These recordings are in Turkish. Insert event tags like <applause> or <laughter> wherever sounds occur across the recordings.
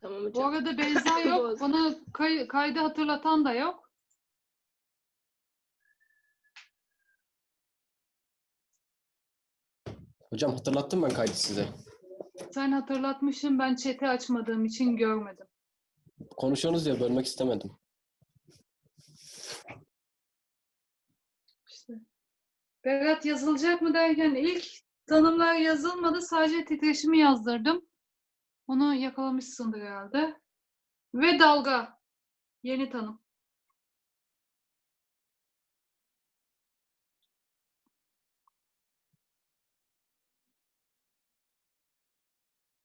Tamam Bu hocam. arada <laughs> Beyza yok. Bana kay- kaydı hatırlatan da yok. Hocam hatırlattım ben kaydı size. Sen hatırlatmışsın. Ben chat'i açmadığım için görmedim. Konuşuyorsunuz ya bölmek istemedim. İşte. Berat yazılacak mı derken ilk tanımlar yazılmadı. Sadece titreşimi yazdırdım. Onu yakalamışsındır herhalde. Ve dalga. Yeni tanım.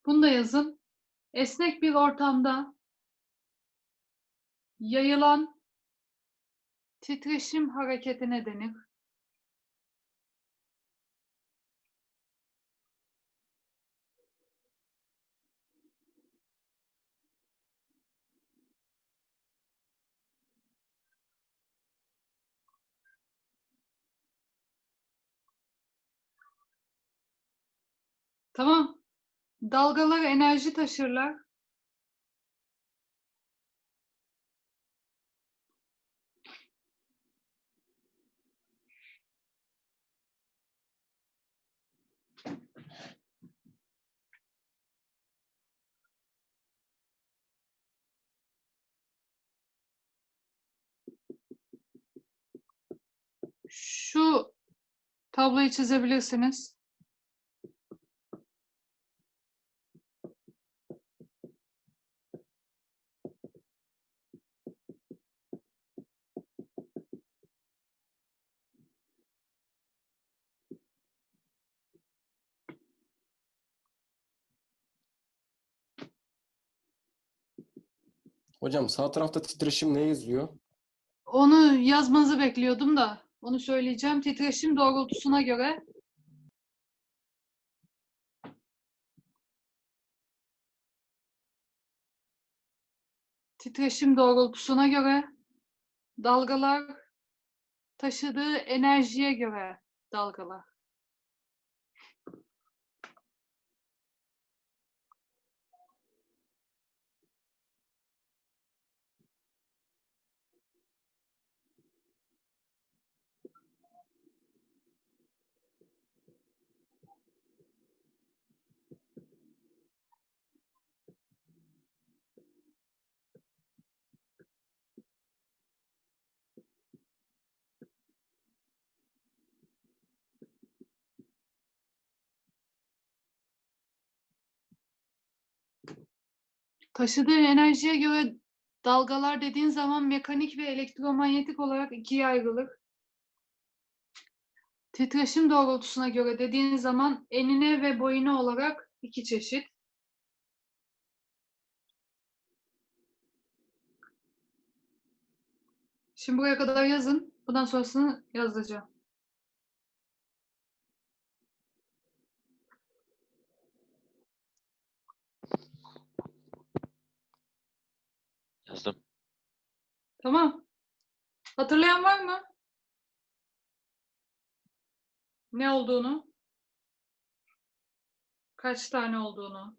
Bunu da yazın. Esnek bir ortamda yayılan titreşim hareketine denir. Tamam. Dalgalar enerji taşırlar. Şu tabloyu çizebilirsiniz. Hocam sağ tarafta titreşim ne yazıyor? Onu yazmanızı bekliyordum da onu söyleyeceğim. Titreşim doğrultusuna göre titreşim doğrultusuna göre dalgalar taşıdığı enerjiye göre dalgalar. Taşıdığı enerjiye göre dalgalar dediğin zaman mekanik ve elektromanyetik olarak ikiye ayrılır. Titreşim doğrultusuna göre dediğin zaman enine ve boyuna olarak iki çeşit. Şimdi buraya kadar yazın. Bundan sonrasını yazacağım. Yazdım. Tamam. Hatırlayan var mı? Ne olduğunu? Kaç tane olduğunu?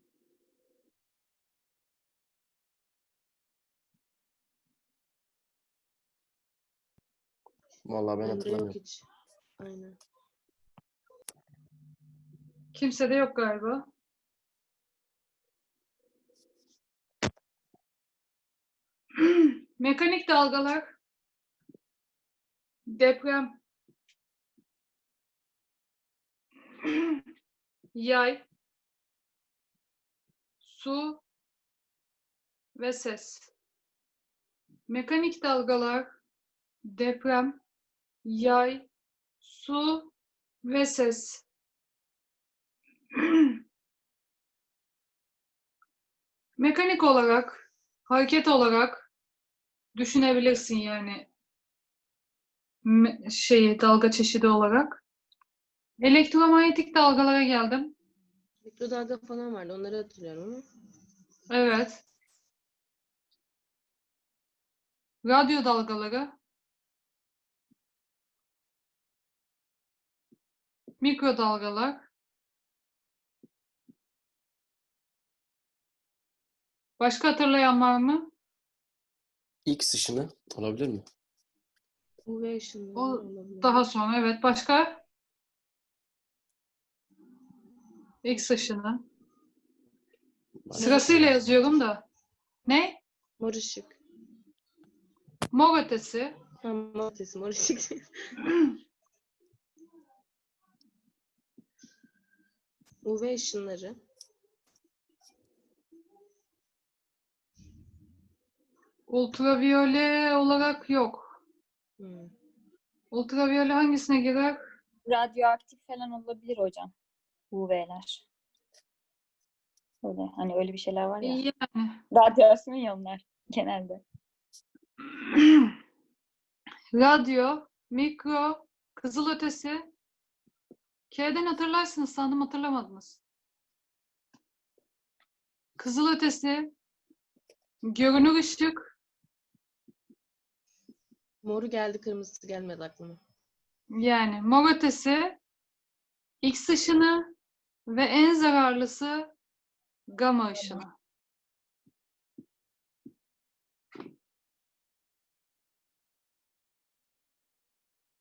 Vallahi ben yok hatırlamıyorum. hiç. Aynen. Kimsede yok galiba. Mekanik dalgalar, deprem, yay, su. Ve ses. Mekanik dalgalar, deprem, yay, su. Ve ses. Mekanik olarak, hareket olarak düşünebilirsin yani şeyi dalga çeşidi olarak. Elektromanyetik dalgalara geldim. Mikrodalga falan vardı. Onları hatırlıyorum ama. Evet. Radyo dalgaları. Mikrodalgalar. Başka hatırlayan var mı? X ışını olabilir mi? UV ışınları O olabilir. Daha sonra evet. Başka? X ışını. Sırasıyla yazıyorum da. Ne? Mor ışık. Mor ötesi. Ha, mor ötesi, mor ışık. <laughs> UV ışınları. Ultraviyole olarak yok. Hmm. Ultraviyole hangisine girer? Radyoaktif falan olabilir hocam. UV'ler. Öyle hani öyle bir şeyler var ya. Yani. Radyasyon ya onlar genelde. <clears throat> Radyo, mikro, kızılötesi. K'den hatırlarsınız sandım hatırlamadınız. Kızılötesi, görünür ışık, Moru geldi, kırmızısı gelmedi aklıma. yani mor X ışını ve en zararlısı gamma ışını.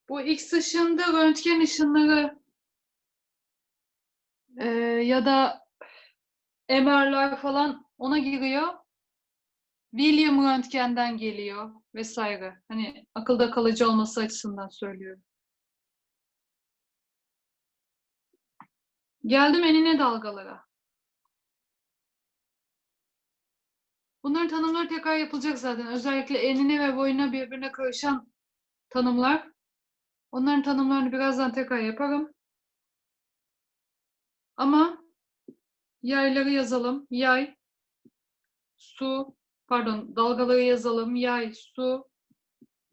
Bu X ışığında röntgen ışınları eee, ya da MR'lar falan ona giriyor. William röntgenden geliyor vesaire. Hani akılda kalıcı olması açısından söylüyorum. Geldim enine dalgalara. Bunların tanımları tekrar yapılacak zaten. Özellikle enine ve boyuna birbirine karışan tanımlar. Onların tanımlarını birazdan tekrar yaparım. Ama yayları yazalım. Yay, su, pardon dalgaları yazalım. Yay, su,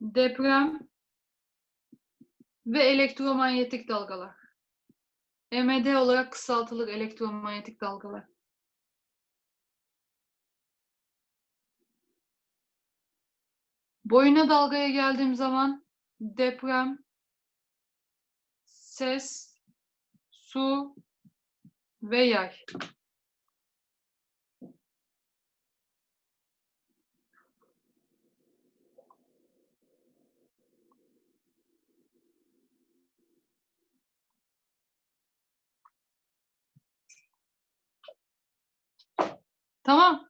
deprem ve elektromanyetik dalgalar. EMD olarak kısaltılır elektromanyetik dalgalar. Boyuna dalgaya geldiğim zaman deprem, ses, su ve yay. Tamam.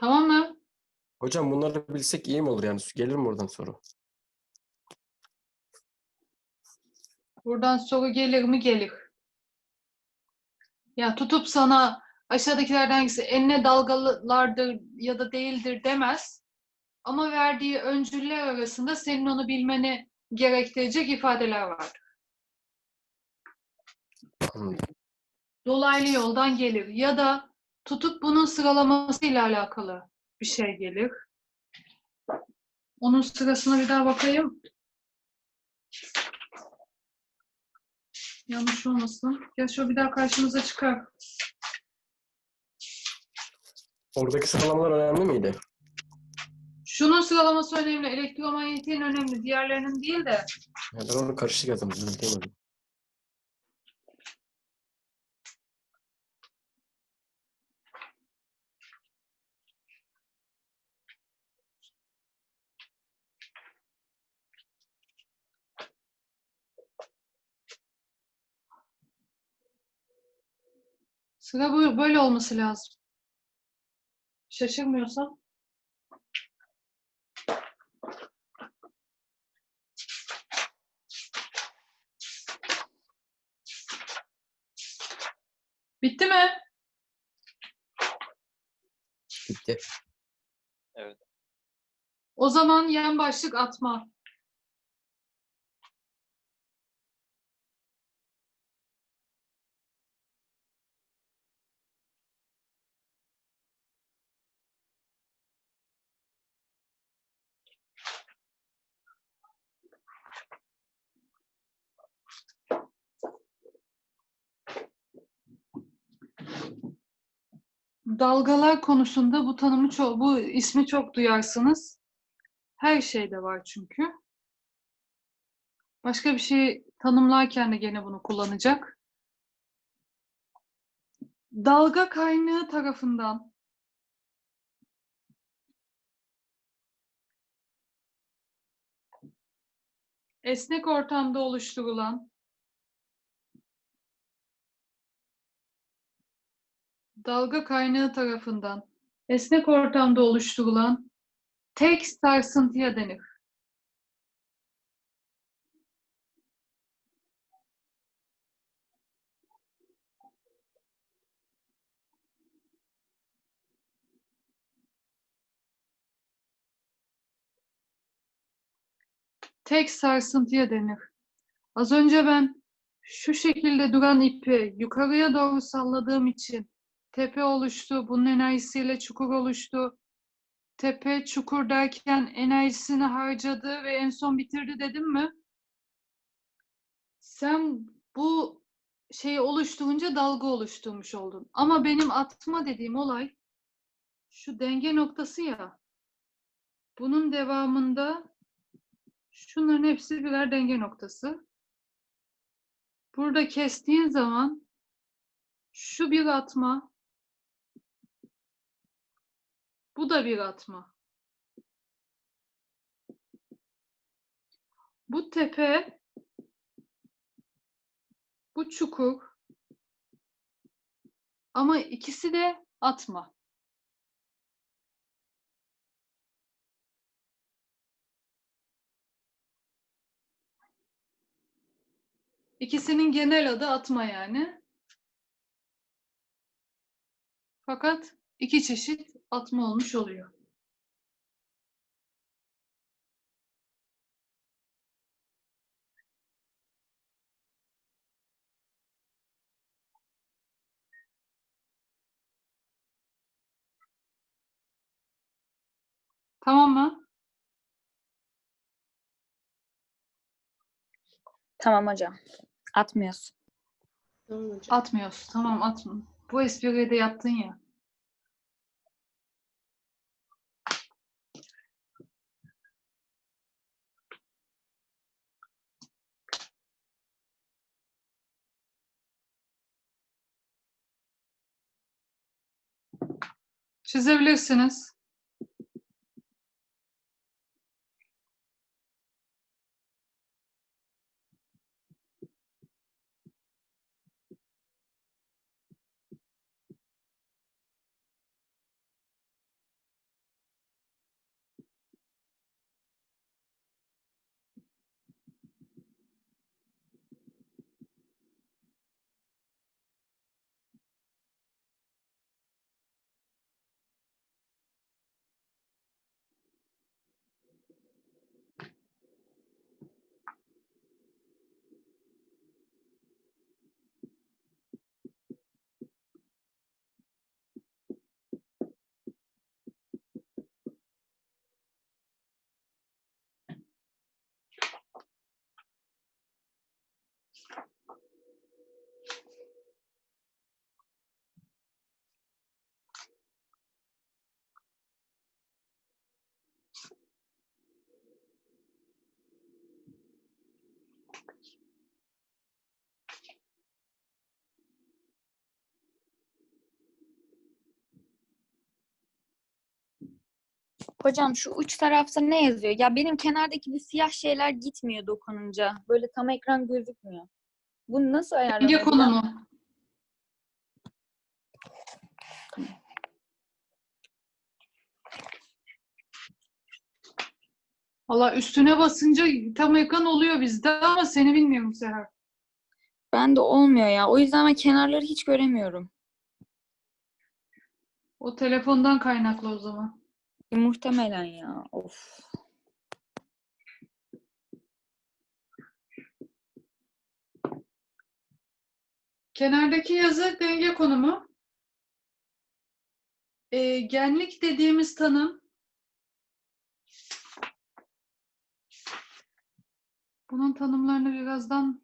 Tamam mı? Hocam bunları bilsek iyi mi olur yani? Gelir mi oradan soru? Buradan soru gelir mi? Gelir. Ya tutup sana aşağıdakilerden hangisi enine dalgalardır ya da değildir demez. Ama verdiği öncüller arasında senin onu bilmeni gerektirecek ifadeler var. Anladım. Dolaylı yoldan gelir. Ya da tutup bunun sıralamasıyla alakalı bir şey gelir. Onun sırasına bir daha bakayım. Yanlış olmasın. Ya şu bir daha karşımıza çıkar. Oradaki sıralamalar önemli miydi? Şunun sıralaması önemli. Elektromanyetiğin önemli. Diğerlerinin değil de. Ya ben onu karışık yazdım. Düzeltemedim. Sıra bu, böyle olması lazım. Şaşırmıyorsam. Bitti mi? Bitti. O zaman yan başlık atma. Dalgalar konusunda bu tanımı çok, bu ismi çok duyarsınız. Her şeyde var çünkü. Başka bir şey tanımlarken de gene bunu kullanacak. Dalga kaynağı tarafından esnek ortamda oluşturulan dalga kaynağı tarafından esnek ortamda oluşturulan tek sarsıntıya denir. Tek sarsıntıya denir. Az önce ben şu şekilde duran ipi yukarıya doğru salladığım için tepe oluştu. Bunun enerjisiyle çukur oluştu. Tepe çukur derken enerjisini harcadı ve en son bitirdi dedim mi? Sen bu şeyi oluşturunca dalga oluşturmuş oldun. Ama benim atma dediğim olay şu denge noktası ya. Bunun devamında şunların hepsi birer denge noktası. Burada kestiğin zaman şu bir atma, bu da bir atma. Bu tepe, bu çukur. Ama ikisi de atma. İkisinin genel adı atma yani. Fakat iki çeşit atma olmuş oluyor. Tamam mı? Tamam hocam. Atmıyorsun. Tamam hocam. Atmıyoruz. Tamam atma. Bu espriyi de yaptın ya. Çizebilirsiniz. Hocam şu uç tarafta ne yazıyor? Ya benim kenardaki bu siyah şeyler gitmiyor dokununca. Böyle tam ekran gözükmüyor. Bunu nasıl Denge ayarlanıyor? konumu. Valla üstüne basınca tam ekran oluyor bizde ama seni bilmiyorum Seher. Ben de olmuyor ya. O yüzden ben kenarları hiç göremiyorum. O telefondan kaynaklı o zaman. E, muhtemelen ya. Of. Kenardaki yazı denge konumu. Ee, genlik dediğimiz tanım Bunun tanımlarını birazdan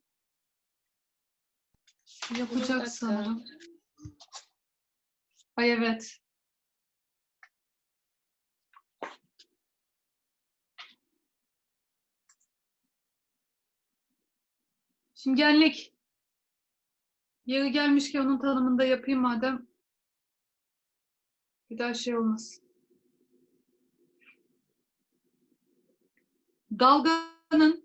yapacak sanırım. Ay evet. Şimdi Şimgenlik. Yeri gelmiş ki onun tanımını da yapayım madem. Bir daha şey olmaz. Dalganın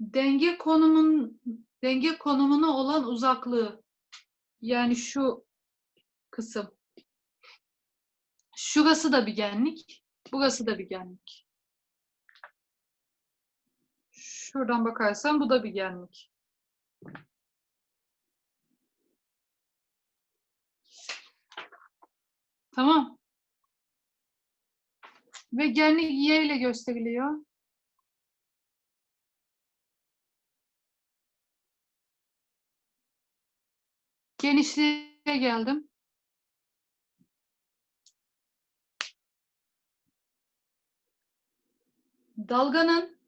denge konumun denge konumuna olan uzaklığı yani şu kısım. Şurası da bir genlik, burası da bir genlik. Şuradan bakarsan bu da bir genlik. Tamam. Ve genlik y ile gösteriliyor. Genişliğe geldim. Dalganın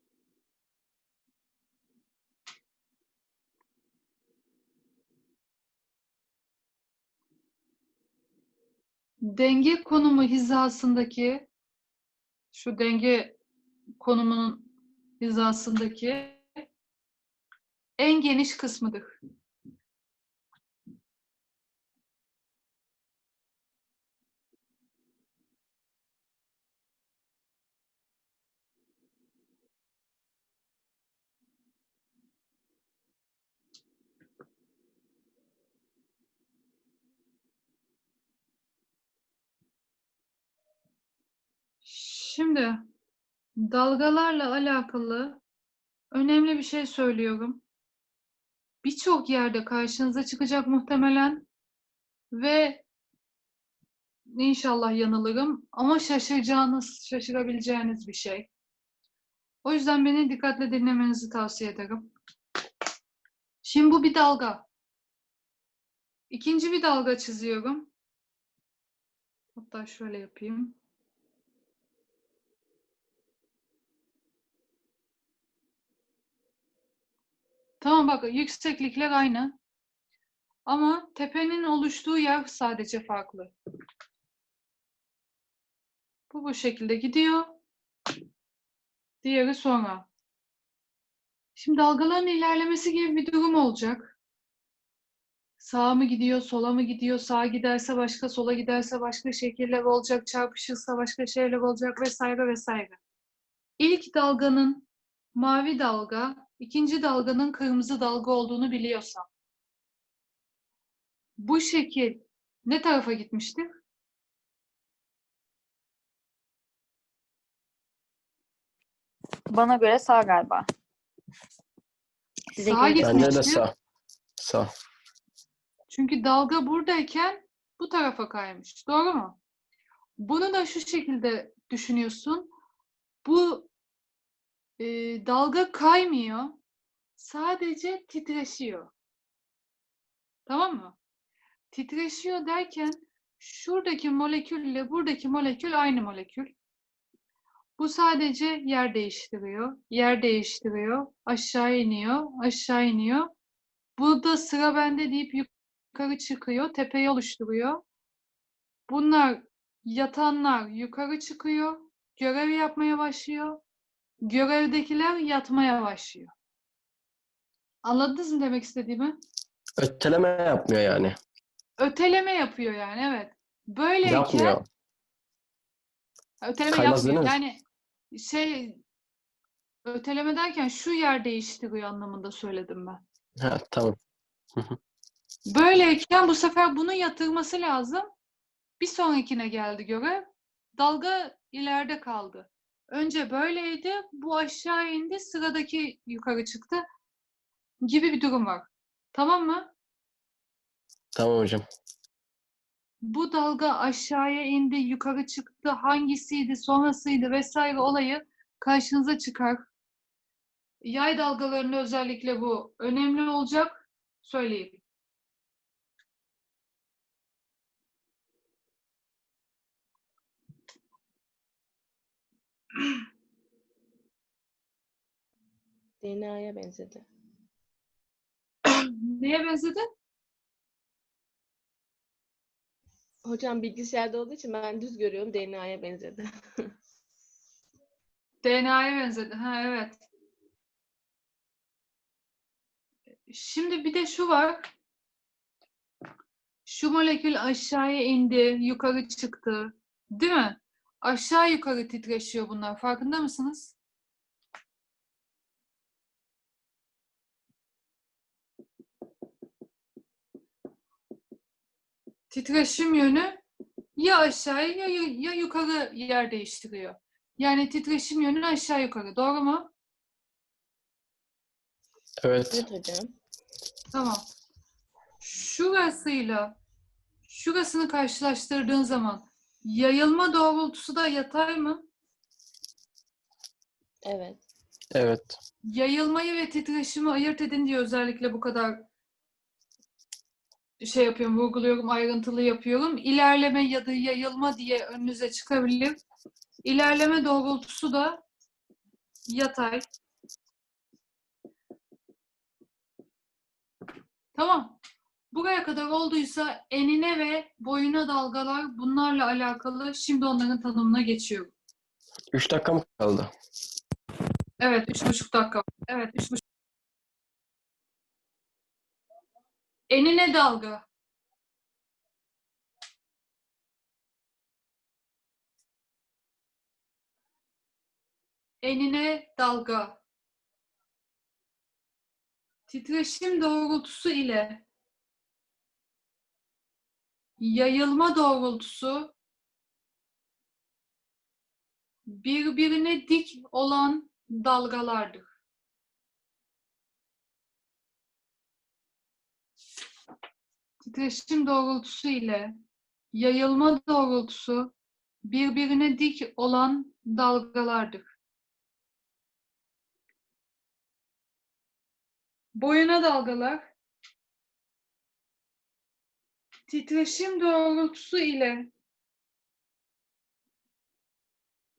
denge konumu hizasındaki şu denge konumunun hizasındaki en geniş kısmıdır. Şimdi dalgalarla alakalı önemli bir şey söylüyorum. Birçok yerde karşınıza çıkacak muhtemelen ve inşallah yanılırım ama şaşıracağınız, şaşırabileceğiniz bir şey. O yüzden beni dikkatle dinlemenizi tavsiye ederim. Şimdi bu bir dalga. İkinci bir dalga çiziyorum. Hatta şöyle yapayım. Tamam bak yükseklikler aynı. Ama tepenin oluştuğu yer sadece farklı. Bu bu şekilde gidiyor. Diğeri sonra. Şimdi dalgaların ilerlemesi gibi bir durum olacak. Sağa mı gidiyor, sola mı gidiyor, sağa giderse başka, sola giderse başka şekiller olacak, çarpışırsa başka şeyler olacak vesaire vesaire. İlk dalganın mavi dalga, ikinci dalganın kırmızı dalga olduğunu biliyorsam. Bu şekil ne tarafa gitmiştir? Bana göre sağ galiba. Size Sağa göre- de Gitmiştir. sağ. Sağ. Çünkü dalga buradayken bu tarafa kaymış. Doğru mu? Bunu da şu şekilde düşünüyorsun. Bu e, dalga kaymıyor. Sadece titreşiyor. Tamam mı? Titreşiyor derken şuradaki molekülle buradaki molekül aynı molekül. Bu sadece yer değiştiriyor. Yer değiştiriyor. Aşağı iniyor. Aşağı iniyor. Burada sıra bende deyip yukarı çıkıyor. Tepeyi oluşturuyor. Bunlar yatanlar yukarı çıkıyor. Görev yapmaya başlıyor. Görevdekiler yatmaya başlıyor. Anladınız mı demek istediğimi? Öteleme yapmıyor yani. Öteleme yapıyor yani evet. Böyleyken Yapmıyor. öteleme Kaymaz yapmıyor. değil mi? Yani şey öteleme derken şu yer değiştiriyor anlamında söyledim ben. Ha, tamam. Böyleyken bu sefer bunu yatırması lazım. Bir sonrakine geldi görev. Dalga ileride kaldı. Önce böyleydi, bu aşağı indi, sıradaki yukarı çıktı gibi bir durum var. Tamam mı? Tamam hocam. Bu dalga aşağıya indi, yukarı çıktı, hangisiydi, sonrasıydı vesaire olayı karşınıza çıkar. Yay dalgalarında özellikle bu önemli olacak. Söyleyeyim. <clears throat> DNA'ya benzedi. <clears throat> Neye benzedi? Hocam bilgisayarda olduğu için ben düz görüyorum DNA'ya benzedi. <laughs> DNA'ya benzedi. Ha evet. Şimdi bir de şu var. Şu molekül aşağıya indi, yukarı çıktı. Değil mi? Aşağı yukarı titreşiyor bunlar. Farkında mısınız? Titreşim yönü ya aşağı ya, ya yukarı yer değiştiriyor. Yani titreşim yönü aşağı yukarı. Doğru mu? Evet. Evet hocam. Tamam. Şurasıyla şurasını karşılaştırdığın zaman yayılma doğrultusu da yatay mı? Evet. Evet. Yayılmayı ve titreşimi ayırt edin diye özellikle bu kadar şey yapıyorum, vurguluyorum, ayrıntılı yapıyorum. İlerleme ya da yayılma diye önünüze çıkabilir. İlerleme doğrultusu da yatay. Tamam. Buraya kadar olduysa enine ve boyuna dalgalar bunlarla alakalı. Şimdi onların tanımına geçiyorum. 3 dakika mı kaldı? Evet, üç buçuk dakika. Evet, üç buçuk. Enine dalga. Enine dalga. Titreşim doğrultusu ile yayılma doğrultusu birbirine dik olan dalgalardır. Titreşim doğrultusu ile yayılma doğrultusu birbirine dik olan dalgalardır. Boyuna dalgalar titreşim doğrultusu ile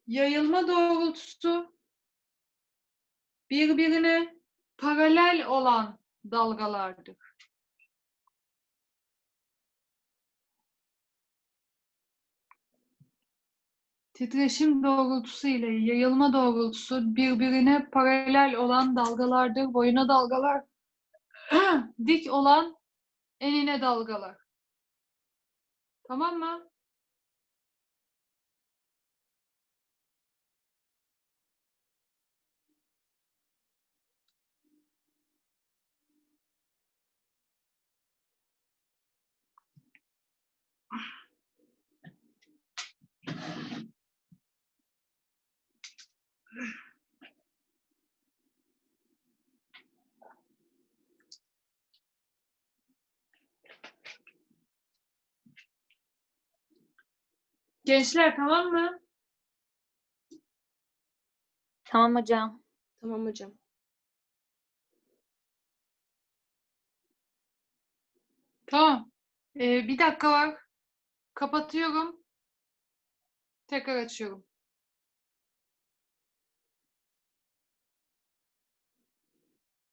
yayılma doğrultusu birbirine paralel olan dalgalardır. Titreşim doğrultusu ile yayılma doğrultusu birbirine paralel olan dalgalardır. Boyuna dalgalar <clears throat> dik olan enine dalgalar. Tamam mı? Gençler tamam mı? Tamam hocam. Tamam hocam. Tamam. Ee, bir dakika var. Kapatıyorum. Tekrar açıyorum.